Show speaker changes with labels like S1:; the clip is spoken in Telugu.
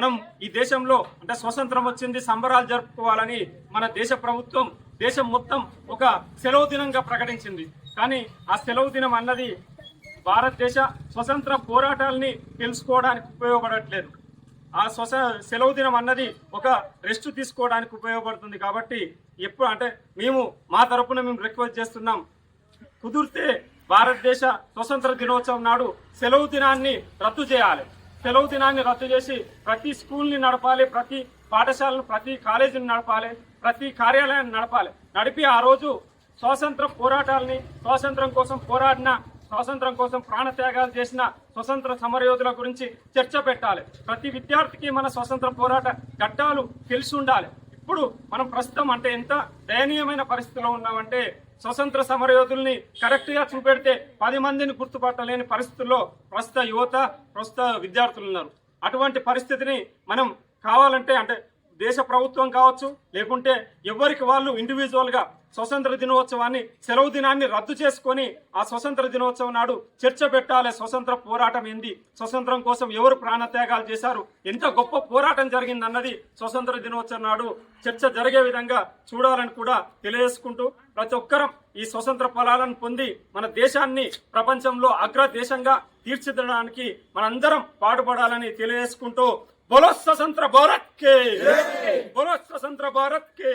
S1: మనం ఈ దేశంలో అంటే స్వతంత్రం వచ్చింది సంబరాలు జరుపుకోవాలని మన దేశ ప్రభుత్వం దేశం మొత్తం ఒక సెలవు దినంగా ప్రకటించింది. కానీ ఆ సెలవు దినం అన్నది భారతదేశ స్వతంత్ర పోరాటాలని తెలుసుకోవడానికి ఉపయోగపడట్లేదు. ఆ స్వస సెలవు దినం అన్నది ఒక రెస్ట్ తీసుకోవడానికి ఉపయోగపడుతుంది కాబట్టి ఎప్పుడు అంటే మేము మా తరపున మేము రిక్వెస్ట్ చేస్తున్నాం. కుదిరితే భారతదేశ స్వతంత్ర దినోత్సవం నాడు సెలవు దినాన్ని రద్దు చేయాలి. సెలవు దినాన్ని రద్దు చేసి ప్రతి స్కూల్ని నడపాలి ప్రతి పాఠశాలను ప్రతి కాలేజీని నడపాలి ప్రతి కార్యాలయాన్ని నడపాలి. నడిపి ఆ రోజు స్వాతంత్ర పోరాటాలని స్వాతంత్రం కోసం పోరాడిన స్వాతంత్రం కోసం ప్రాణత్యాగాలు చేసిన స్వతంత్ర సమరయోధుల గురించి చర్చ పెట్టాలి. ప్రతి విద్యార్థికి మన స్వతంత్ర పోరాట ఘట్టాలు తెలిసి ఉండాలి. ఇప్పుడు మనం ప్రస్తుతం అంటే ఎంత దయనీయమైన పరిస్థితిలో ఉన్నామంటే స్వతంత్ర సమరయోధుల్ని కరెక్ట్గా చూపెడితే పది మందిని గుర్తుపట్టలేని పరిస్థితుల్లో ప్రస్తుత యువత ప్రస్తుత విద్యార్థులు ఉన్నారు. అటువంటి పరిస్థితిని మనం కావాలంటే అంటే దేశ ప్రభుత్వం కావచ్చు లేకుంటే ఎవరికి వాళ్ళు ఇండివిజువల్గా స్వతంత్ర దినోత్సవాన్ని సెలవు దినాన్ని రద్దు చేసుకొని ఆ స్వతంత్ర దినోత్సవం నాడు చర్చ పెట్టాలి స్వతంత్ర పోరాటం ఏంది? స్వతంత్రం కోసం ఎవరు ప్రాణత్యాగాలు చేశారు? ఎంత గొప్ప పోరాటం జరిగిందన్నది స్వతంత్ర దినోత్సవం నాడు చర్చ జరిగే విధంగా చూడాలని కూడా తెలియజేసుకుంటూ ప్రతి ఒక్కరం ఈ స్వతంత్ర ఫలాలను పొంది మన దేశాన్ని ప్రపంచంలో అగ్ర దేశంగా తీర్చిదిద్దడానికి మనందరం పాటుపడాలని తెలియజేసుకుంటూ బొలో స్వతంత్ర భారత్ కే బొలో స్వతంత్ర భారత్ కే